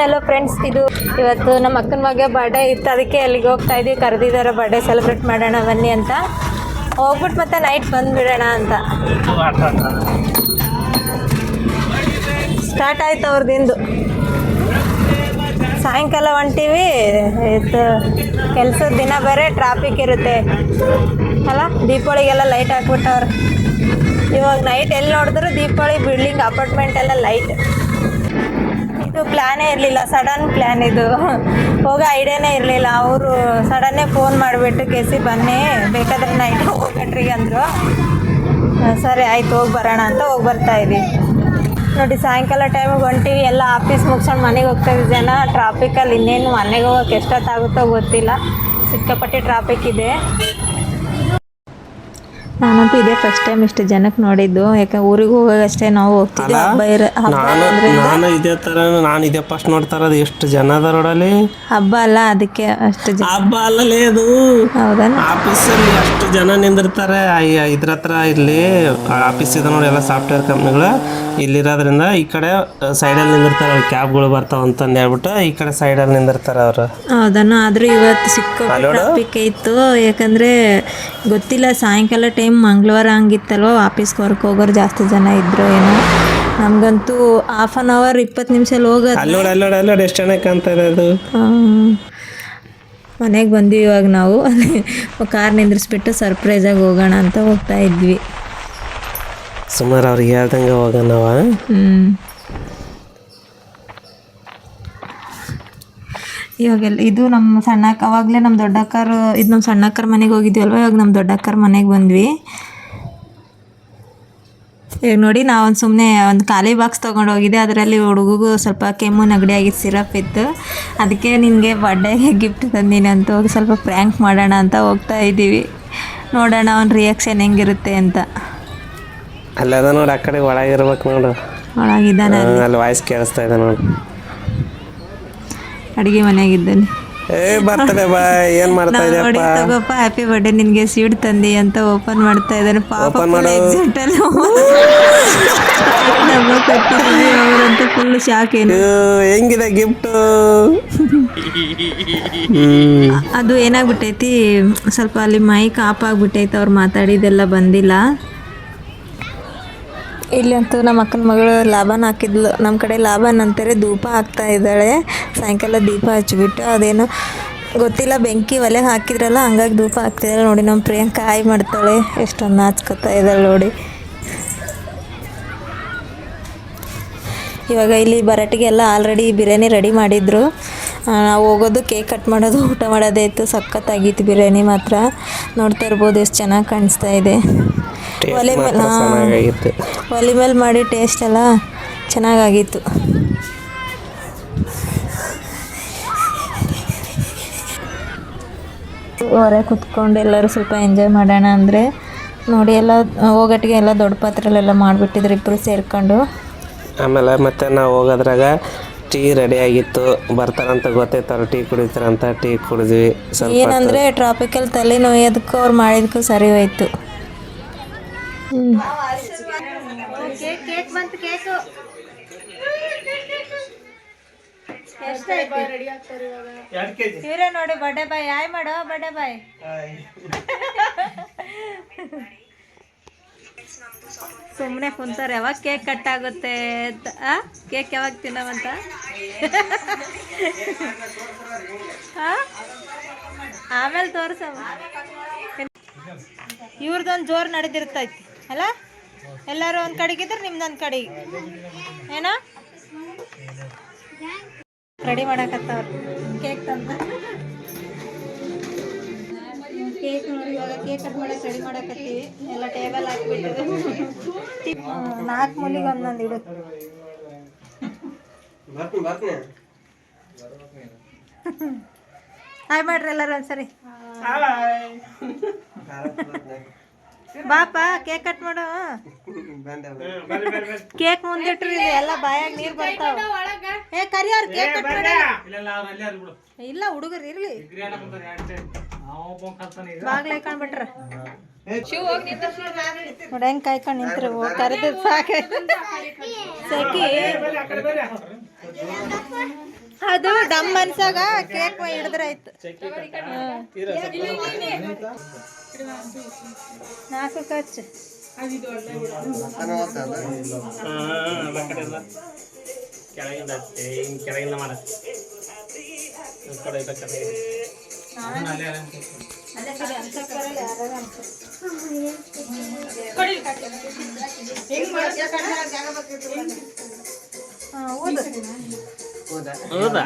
Hello friends ಇದು ಇವತ್ತು ನಮ್ಮ ಅಕ್ಕನ ಮಗ ಬರ್ಡೇ ಇತ್ತು. ಅದಕ್ಕೆ ಅಲ್ಲಿಗೆ ಹೋಗ್ತಾ ಇದ್ವಿ. ಕರೆದಿದ್ದಾರೆ ಬರ್ಡೇ ಸೆಲೆಬ್ರೇಟ್ ಮಾಡೋಣ, ಬನ್ನಿ ಅಂತ. ಹೋಗ್ಬಿಟ್ಟು ಮತ್ತೆ ನೈಟ್ ಬಂದುಬಿಡೋಣ ಅಂತ. ಸ್ಟಾರ್ಟ್ ಆಯ್ತು ಅವ್ರದ್ದು. ಸಾಯಂಕಾಲ ಹೊಂಟೀವಿ ಇದು ಕೆಲಸದ ದಿನ ಬೇರೆ ಟ್ರಾಫಿಕ್ ಇರುತ್ತೆ. ಅಲ್ಲ, ದೀಪಾವಳಿಗೆಲ್ಲ ಲೈಟ್ ಹಾಕ್ಬಿಟ್ಟವ್ರು. ಇವಾಗ ನೈಟ್ ಎಲ್ಲಿ ನೋಡಿದ್ರು ದೀಪಾವಳಿ ಬಿಲ್ಡಿಂಗ್ ಅಪಾರ್ಟ್ಮೆಂಟ್ ಎಲ್ಲ ಲೈಟ್ ಪ್ಲ್ಯಾನೇ ಇರಲಿಲ್ಲ. ಸಡನ್ ಪ್ಲ್ಯಾನ್ ಇದು. ಹೋಗೋ ಐಡಿಯಾನೇ ಇರಲಿಲ್ಲ. ಅವರು ಸಡನ್ನೇ ಫೋನ್ ಮಾಡಿಬಿಟ್ಟು, ಕೆಸಿ, ಬನ್ನಿ. ಬೇಕಾದ್ರೆ ನೈಟ್ ಹೋಗ್ಬೇಕ್ರಿ ಅಂದರು. ಸರಿ, ಆಯ್ತು, ಹೋಗಿ ಬರೋಣ ಅಂತ ಹೋಗಿ ಬರ್ತಾ ಇದ್ದೀವಿ ನೋಡಿ, ಸಾಯಂಕಾಲ ಟೈಮಿಗೆ ಹೊಂಟಿವಿ ಎಲ್ಲ ಆಫೀಸ್ ಮುಗಿಸ್ಕೊಂಡು ಮನೆಗೆ ಹೋಗ್ತಾ ಇದ್ದೀವಿ ಜನ. ಟ್ರಾಫಿಕಲ್ಲಿ ಇನ್ನೇನು ಮನೆಗೆ ಹೋಗೋಕೆ ಎಷ್ಟೊತ್ತಾಗುತ್ತೋ ಗೊತ್ತಿಲ್ಲ. ಸಿಕ್ಕಾಪಟ್ಟೆ ಟ್ರಾಫಿಕ್ ಇದೆ. ನಾನಂತೂ ಇದೇ ಫಸ್ಟ್ ಟೈಮ್ ಇಷ್ಟು ಜನಕ್ಕೆ ನೋಡಿದ್ದು. ಯಾಕೆ ಊರಿಗೆ ಹೋಗೋಗಷ್ಟೇ ನಾವು ಹೋಗ್ತಿದ್ವಿ. ಹಬ್ಬ ಇರ ಹಬ್ಬ ನಾನು ಇದೇ ತರ ನಾನು ಇದೇ ಫಸ್ಟ್ ನೋಡ್ತಾ ಇರೋದು ಎಷ್ಟು ಜನ ಅದ ರೋಡಲ್ಲಿ ಹಬ್ಬ ಅಲ್ಲ ಅದಕ್ಕೆ ಅಷ್ಟು ಜನ. ಹಬ್ಬ ಅಲ್ಲಲೇ ಅದು. ಹೌದಾ? ಆಫೀಸಲ್ಲಿ ಎಷ್ಟು ಜನ ನಿಂದಿರ್ತಾರೆ. ಇದ್ರ ಹತ್ರ ಇಲ್ಲಿ ಆಫೀಸ್ ಇದೆ ನೋಡಿ ಎಲ್ಲ ಸಾಫ್ಟ್ವೇರ್ ಕಂಪ್ನಿಗಳು ಇಲ್ಲಿರೋದ್ರಿಂದ ಈ ಕಡೆ ಸೈಡಲ್ಲಿ ನಿಂದಿರ್ತಾರೆ ಅವ್ರು. ಕ್ಯಾಬ್ಗಳು ಬರ್ತಾವ ಅಂತ ಹೇಳ್ಬಿಟ್ಟು ಈ ಕಡೆ ಸೈಡಲ್ಲಿ ನಿಂದಿರ್ತಾರೆ ಅವರು. ಹೌದನ ಆದ್ರೂ ಇವತ್ತು ಸಿಕ್ಕ ಟ್ರಾಫಿಕ್ ಇತ್ತು. ಯಾಕಂದ್ರೆ ಗೊತ್ತಿಲ್ಲ ಸಾಯಂಕಾಲ ಟೈಮ್ ಮಂಗಳವಾರ ಹಂಗಿತ್ತಲ್ವ? ವಾಪಸ್ ವರ್ಕ್ ಹೋಗೋರು ಜಾಸ್ತಿ ಜನ ಇದ್ರು ಏನೋ. ನಮಗಂತೂ ಹಾಫ್ ಆನ್ ಅವರ್ ಇಪ್ಪತ್ತು ನಿಮಿಷದಲ್ಲಿ ಹೋಗೋದು ಅಲ್ಲಿ ನೋಡಿ ಅಲ್ಲಿ ನೋಡಿ ಅಲ್ಲಿ ನೋಡಿ ಎಷ್ಟು ಇದೆ ಅದು ಮನೆಗೆ ಬಂದ್ವಿ ಇವಾಗ ನಾವು. ಕಾರ್ ನಿಂದ್ರಿಸ್ಬಿಟ್ಟು ಸರ್ಪ್ರೈಸಾಗಿ ಹೋಗೋಣ ಅಂತ ಹೋಗ್ತಾ ಇದ್ವಿ. ಸುಮಾರು ಅವ್ರಿಗೆ ಹೇಳ್ದಂಗೆ ಹೋಗೋಣವ? ಹ್ಮ್. ಇವಾಗೆಲ್ಲ ಇದು ನಮ್ಮ ಸಣ್ಣಕ್ಕ ಅವಾಗಲೇ ನಮ್ಮ ದೊಡ್ಡಕ್ಕರು ಇದು ನಮ್ಮ ಸಣ್ಣಕ್ಕರ ಮನೆಗೆ ಹೋಗಿದ್ವಲ್ವ? ಇವಾಗ ನಮ್ಮ ದೊಡ್ಡಕ್ಕರ ಮನೆಗೆ ಬಂದ್ವಿ. ಈಗ ನೋಡಿ ನಾವೊಂದು ಸುಮ್ಮನೆ ಒಂದು ಖಾಲಿ ಬಾಕ್ಸ್ ತೊಗೊಂಡು ಹೋಗಿದ್ದೆ. ಅದರಲ್ಲಿ ಹುಡುಗಗೂ ಸ್ವಲ್ಪ ಕೆಮ್ಮು ನೆಗಡಿ ಆಗಿತ್ತು ಸಿರಪ್ ಇತ್ತು. ಅದಕ್ಕೆ ನಿನಗೆ ಬರ್ಡೇಗೆ ಗಿಫ್ಟ್ ತಂದೀನಿ ಅಂತ ಹೋಗಿ ಸ್ವಲ್ಪ ಪ್ರ್ಯಾಂಕ್ ಮಾಡೋಣ ಅಂತ ಹೋಗ್ತಾ ಇದ್ದೀವಿ. ನೋಡೋಣ ಅವ್ನ ರಿಯಾಕ್ಷನ್ ಹೆಂಗಿರುತ್ತೆ ಅಂತ. ಅಲ್ಲದ ನೋಡಿ ಆ ಕಡೆ ಒಳಗಿರ್ಬೇಕು ನೋಡು. ಒಳಗಿದ್ದಾನೆ ಅಲ್ಲಿ. ವಾಯ್ಸ್ ಕೇಳಿಸ್ತಾ ಇದೆ ನೋಡು. ಅಡುಗೆ ಮನೆಯಾಗಿದ್ದಾನೆ. ಏ ಬರ್ತದೆ ಬಾ ಏನ್ ಮಾಡ್ತಾ ನೋಡಿ ಇದೆಯಪ್ಪ? ತಗೋಪ್ಪ ಹ್ಯಾಪಿ ಬರ್ಡೇ ನಿನ್ಗೆ ಸ್ವೀಟ್ ತಂದಿ ಅಂತ ಓಪನ್ ಮಾಡ್ತಾ ಇದ್ದಾನೆ. ಪಾಪ Open ಫುಲ್ ಮಾಡು. ಎಕ್ಸೈಟ್ ಅಲ್ಲಿ ಡಬ್ಬ ಅವರಂತೂ ಫುಲ್ ಶಾಕ್ ಏನು. ಹೆಂಗಿದೆ ಗಿಫ್ಟ್ ಅದು ಏನಾಗ್ಬಿಟ್ಟೈತಿ ಸ್ವಲ್ಪ ಅಲ್ಲಿ ಮೈಕ್ ಆಫ್ ಆಗ್ಬಿಟ್ಟೈತಿ ಅವ್ರು ಮಾತಾಡಿದೆಲ್ಲ ಬಂದಿಲ್ಲ. ಇಲ್ಲಂತೂ ನಮ್ಮ ಅಕ್ಕನ ಮಗಳು ಲಾಭನ ಹಾಕಿದ್ಲು. ನಮ್ಮ ಕಡೆ ಲಾಭನ್ ಅಂತಾರೆ ಧೂಪ ಹಾಕ್ತಾ ಇದ್ದಾಳೆ. ಸಾಯಂಕಾಲ ದೀಪ ಹಚ್ಚಿಬಿಟ್ಟು ಅದೇನು ಗೊತ್ತಿಲ್ಲ, ಬೆಂಕಿ ಒಲೆ ಹಾಕಿದ್ರಲ್ಲ, ಹಂಗಾಗಿ ಧೂಪ ಹಾಕ್ತಿದ್ದಾಳೆ. ನೋಡಿ, ನಮ್ಮ ಪ್ರಿಯಾಂಕ ಕಾಯಿ ಮಾಡ್ತಾಳೆ. ಎಷ್ಟೊಂದು ನಾಚ್ಕೊತಾ ಇದ್ದಾಳೆ ನೋಡಿ. ಇವಾಗ ಇಲ್ಲಿ ಬರಟಿಗೆ ಎಲ್ಲ ಆಲ್ರೆಡಿ ಬಿರಿಯಾನಿ ರೆಡಿ ಮಾಡಿದ್ರು. ನಾವು ಹೋಗೋದು ಕೇಕ್ ಕಟ್ ಮಾಡೋದು, ಊಟ ಮಾಡೋದೇ ಇತ್ತು. ಸಖತ್ತಾಗಿತ್ತು ಬಿರಿಯಾನಿ ಮಾತ್ರ. ನೋಡ್ತಾ ಇರ್ಬೋದು, ಎಷ್ಟು ಚೆನ್ನಾಗಿ ಕಾಣಿಸ್ತಾ ಇದೆ. ಒಲೆ ಮೇಲೆ ಚೆನ್ನಾಗಾಗಿತ್ತು. ಒಲೆ ಮೇಲೆ ಮಾಡಿ ಟೇಸ್ಟ್ ಎಲ್ಲ ಚೆನ್ನಾಗಾಗಿತ್ತು. ಹೊರಗೆ ಕುತ್ಕೊಂಡು ಎಲ್ಲರೂ ಸ್ವಲ್ಪ ಎಂಜಾಯ್ ಮಾಡೋಣ ಅಂದರೆ ನೋಡಿ ಎಲ್ಲ ಹೋಗಟ್ಟಿಗೆ ಎಲ್ಲ ದೊಡ್ಡ ಪಾತ್ರೆಲೆಲ್ಲ ಮಾಡಿಬಿಟ್ಟಿದ್ರು ಇಬ್ಬರು ಸೇರ್ಕೊಂಡು. ಆಮೇಲೆ ಮತ್ತೆ ನಾವು ಹೋಗೋದ್ರಾಗ ಟೀ ರೆಡಿ ಆಗಿತ್ತು. ಬರ್ತಾರಂತ ಗೊತ್ತೈತವ್ರು ಟೀ ಕುಡಿತಾರಂತ ಟೀ ಕುಡಿದ್ವಿ. ಏನಂದರೆ ಟ್ರಾಫಿಕಲ್ಲಿ ತಲೆ ನೋಯೋದಕ್ಕೂ ಅವ್ರು ಮಾಡಿದಕ್ಕೂ ಸರಿ ಹೋಯ್ತು. ಇವರೇ ನೋಡಿ ಬಡ್ಡೆ ಬಾಯ್. ಆಯ್ ಮಾಡೋ ಬಡ್ಡೆ ಬಾಯ್. ಸುಮ್ಮನೆ ಕುಂತಾರೆ ಯಾವಾಗ ಕೇಕ್ ಕಟ್ ಆಗುತ್ತೆ ಅಂತ ಕೇಕ್ ಯಾವಾಗ ತಿನ್ನವಂತ? ಆಮೇಲೆ ತೋರ್ಸವ ಇವ್ರದ್ದೊಂದು ಜೋರು ನಡೆದಿರ್ತೈತಿ. ಅಲ್ಲ? ಎಲ್ಲರೂ ಒಂದು ಕಡೆಗಿದ್ರೆ ನಿಮ್ದೊಂದು ಕಡೆ ಏನ? ರೆಡಿ ಮಾಡಕತ್ತವ್ರ. ಕೇಕ್ ತಂದ. ಕೇಕ್ ನೋಡಿ ಇವಾಗ ಕೇಕ್ ಕಟ್ ಮಾಡಕ್ಕೆ ರೆಡಿ ಮಾಡಕತ್ತೀವಿ. ಎಲ್ಲ ಟೇಬಲ್ ಹಾಕ್ಬಿಟ್ಟು. ನಾಲ್ಕು ಮೂಲಿಗೆ ಒಂದೊಂದು ಇಡು. ಹಾಯ್ ಮಾಡ್ರಿ ಎಲ್ಲರೂ ಒಂದ್ಸರಿ. ಬಾಪ ಕೇಕ್ ಕಟ್ ಮಾಡು ಕೇಕ್ ಮುಂದಿಟ್ರಿ ಇದು ಎಲ್ಲ ಬಾಯಾಗ ನೀರ್ ಬರ್ತಾವ ಏ ಕರಿಯವ್ರ ಕೇಕ್ ಕಟ್ ಮಾಡ ಇಲ್ಲ ಹುಡುಗರು ಇರ್ಲಿ ಬಾಗ್ಲ ಕಾಣ್ಬಿಟ್ರ ನೋಡಿ ಹೆಂಗ್ ಕಾಯ್ಕೊಂಡು ನಿಂತ್ರಿ ಕರೆದ ಸಾಕ ಸಖಿ ಅದು ಡಮ್ ಅನ್ಸಾಗ ಕೇಕ್ ಹಿಡಿದ್ರೆ ಆಯ್ತು ನಾಲ್ಕು ಖರ್ಚು ಕೆಳಗಿಂದ ಕಡೆ. ಹೌದಾ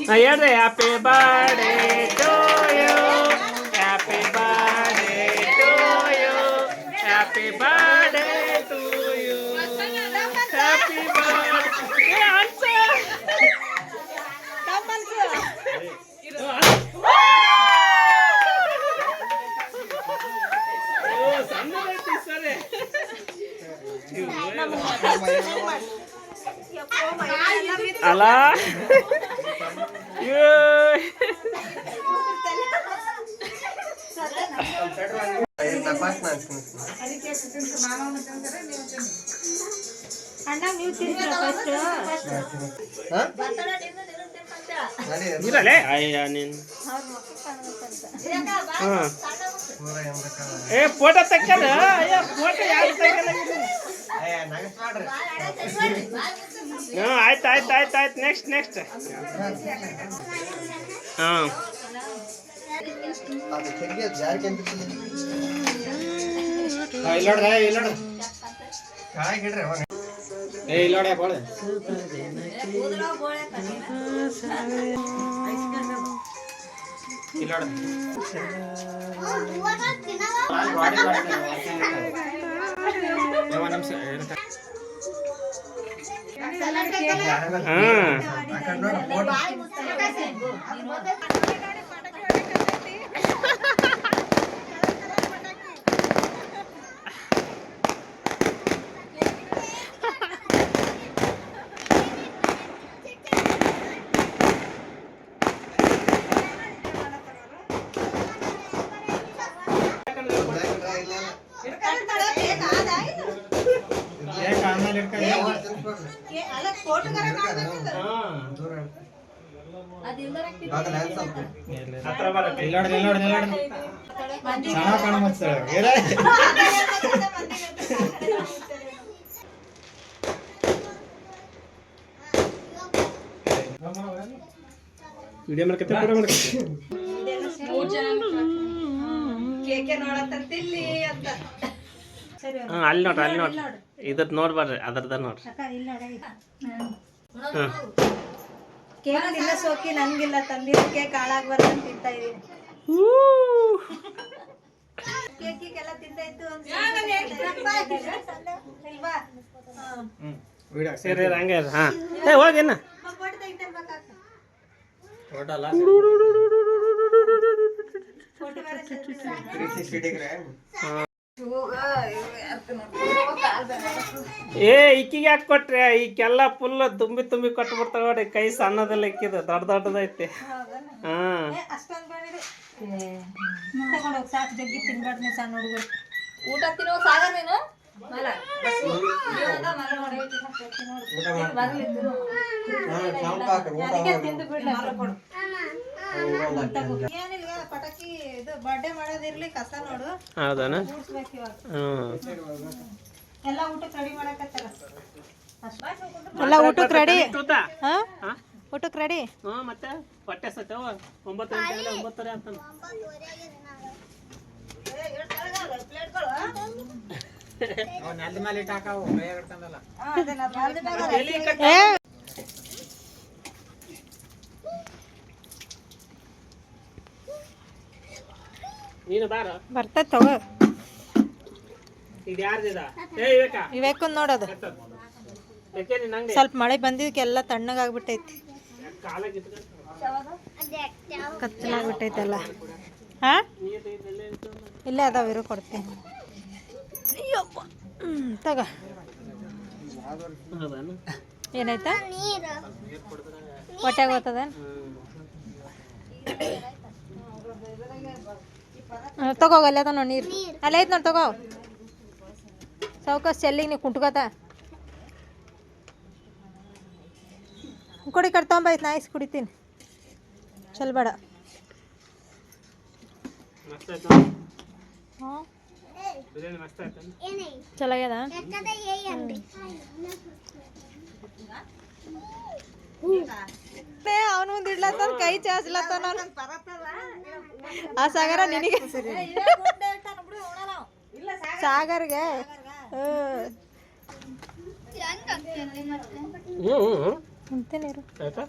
ಹಾ, ಹೇಳ್ರಿ happy birthday to you happy birthday to you happy birthday to you happy birthday ಸರಿ ಅಲ್ಲ ಅಯ್ಯೋ. ಅಣ್ಣ ನೀವು ತಿಂತೀರ ಫಸ್ಟ್ ಇರಲೇ ಅಯ್ಯ ನೀನು ಹಾಂ ಏ ಫೋಟೋ ತಕ್ಕದ ಅಯ್ಯ ಫೋಟೋ ಯಾರು ತಕ್ಕಲ್ಲ ಹಾಂ ಆಯ್ತು ಆಯ್ತು ಆಯ್ತು ಆಯ್ತು. ನೆಕ್ಸ್ಟ್ ನೆಕ್ಸ್ಟ್ ಹಾಂ. ಹಾಂ ಹತ್ರ ವಿಡಿಯೋ ಮಾಡ್ಕತ್ತೆ ಫೋಟೋ ಮಾಡ್ಕತ್ತೆ ಹಾಂ ಅಲ್ಲಿ ನೋಡ್ರಿ ಅಲ್ಲಿ ನೋಡ್ರಿ ಇದ್ರದ್ದು ನೋಡ್ಬಾರ್ರಿ ಅದ್ರದ ನೋಡ್ರಿ. ಕೇಕ್ ಇಲ್ಲ ಸೋಕಿ ನನ್ಗಿಲ್ಲ ತಂದಿರೋ ಕೇಕ್ ಹಾಳಾಗ್ಬಾರ್ದು ಅಂತ ತಿಂತಾ ಇದೀನಿ. ಕೇಕಿಗೆಲ್ಲ ತಿಂದಾಯ್ತು ಸರಿ ಹಂಗೆ ಹಾಂ. ಏ ಹೋಗಿನ್ನ ಏ ಇಕ್ಕಿಗೆ ಯಾಕೆ ಕೊಟ್ರಿ? ಈಕೆಲ್ಲ ಫುಲ್ ತುಂಬಿ ತುಂಬಿ ಕೊಟ್ಟು ಬಿಡ್ತಾರೆ ನೋಡಿ ಕೈ ಸಣ್ಣದಲ್ಲ ಇಕ್ಕಿದ ದೊಡ್ಡ ದೊಡ್ಡದೈತಿ. ಹಾಂ. ಊಟ ತಿನ್ನೋ ಸಾಗರ್ ನೀನು? ಪಟಾಕಿ ಇದು ಬರ್ಡೇ ಮಾಡೋದಿರ್ಲಿ ಕಸ ನೋಡು ಹೌದಾನ ಹ್ಞೂ ಎಲ್ಲ ಊಟಕ್ಕೆ ರೆಡಿ ಮಾಡಕತ್ತಾರ? ಎಲ್ಲ ಊಟಕ್ಕೆ ರೆಡಿ ಊಟಕ್ಕೆ ರೆಡಿ ಮತ್ತೆ ಹೊಟ್ಟೆ ಸತ್ತವ ಒಂಬತ್ತು ಗಂಟೆ ಒಂಬತ್ತುವರೆ ಅಂತ ನೀನು ಬಾರ? ಬರ್ತೈತೆ ತಗೋ. ಇದು ಯಾರ್ದಿದ ಏ ವಿವೇಕ. ಇವೇಕನ್ ನೋಡೋದು. ಯಾಕೆ ನೀನು ಹಂಗೆ ಸ್ವಲ್ಪ ಮಳೆ ಬಂದಿದ್ದಕ್ಕೆಲ್ಲ ತಣ್ಣಗಾಗ್ಬಿಟ್ಟೈತಿ. ಕತ್ತಲಾಗ್ಬಿಟ್ಟೈತಲ್ಲ. ಹಾ? ಇಲ್ಲೇ ಅದಾವ ಇರು ಕೊಡ್ತೀನಿ. ಅಯ್ಯಪ್ಪ. ಹ್ಞೂ ತಗೋ. ಏನಾಯ್ತಾ? ಹೊಟ್ಟೆಗೆ ಹೋಗ್ತದ ತಗೋ ಅಲ್ಲೇ ಅದ ನೋಡಿ ನೀರು. ಅಲ್ಲೇ ಐತೆ ನೋಡಿ ತಗೋ. ಸಾವ್ಕಾಸ್ ಚೆಲ್ಲಿಗೆ ನೀವು ಕುಂಟ್ಕೋತ? ಕುಡಿ ಕಟ್ಕೊಂಬೈತ್ ನಾ ಇಸ್ ಕುಡಿತೀನಿ. ಚಲ್ ಬೇಡ. ಹಾಂ? ಚಲಾಗ್ಯದ? ಅವನು ಮುಂದೆ ಇಡ್ಲತ್ತ ಕೈ ಚಾಚ್ಲತ್ತ ಆ ಸಾಗರ ನಿನಗೆ ಸಾಗರ್ಗೆ ಬುಕ್ಸ್. ಆಯ್ತಾ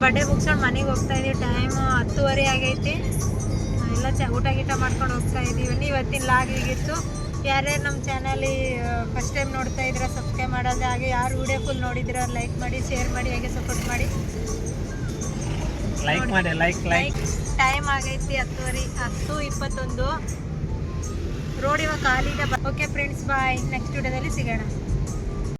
ಬರ್ಡೇ ಮುಗಿಸ್ಕೊಂಡು ಮನೆಗೆ ಹೋಗ್ತಾ ಇದೀವಿ. ಟೈಮ್ ಹತ್ತುವರೆ ಆಗೈತಿ. ಎಲ್ಲ ಚ ಊಟ ಗೀಟ ಮಾಡ್ಕೊಂಡು ಹೋಗ್ತಾ ಇದ್ದೀವಿ ಇವತ್ತಿನ ಲಾಗ್ ಹೀಗಿತ್ತು? ಯಾರ್ಯಾರು ನಮ್ಮ ಚಾನಲಿ ಫಸ್ಟ್ ಟೈಮ್ ನೋಡ್ತಾ ಇದ್ರೆ ಸಬ್ಸ್ಕ್ರೈಬ್ ಮಾಡೋದು ಹಾಗೆ ಯಾರು ವಿಡಿಯೋ ಫುಲ್ ನೋಡಿದ್ರೆ ಲೈಕ್ ಮಾಡಿ ಶೇರ್ ಮಾಡಿ ಹಾಗೆ ಸಪೋರ್ಟ್ ಮಾಡಿ. ಲೈಕ್ ಮಾಡಿ ಲೈಕ್ ಲೈಕ್ ಲೈಕ್ ಟೈಮ್ ಆಗೈತಿ ಹತ್ತುವರೆ ಹತ್ತು ಇಪ್ಪತ್ತೊಂದು. ರೋಡ್ ಇವಾಗ ಖಾಲಿ ಇದೆ ಓಕೆ ಫ್ರೆಂಡ್ಸ್ ಬಾಯ್ ನೆಕ್ಸ್ಟ್ ವಿಡಿಯೋದಲ್ಲಿ ಸಿಗೋಣ.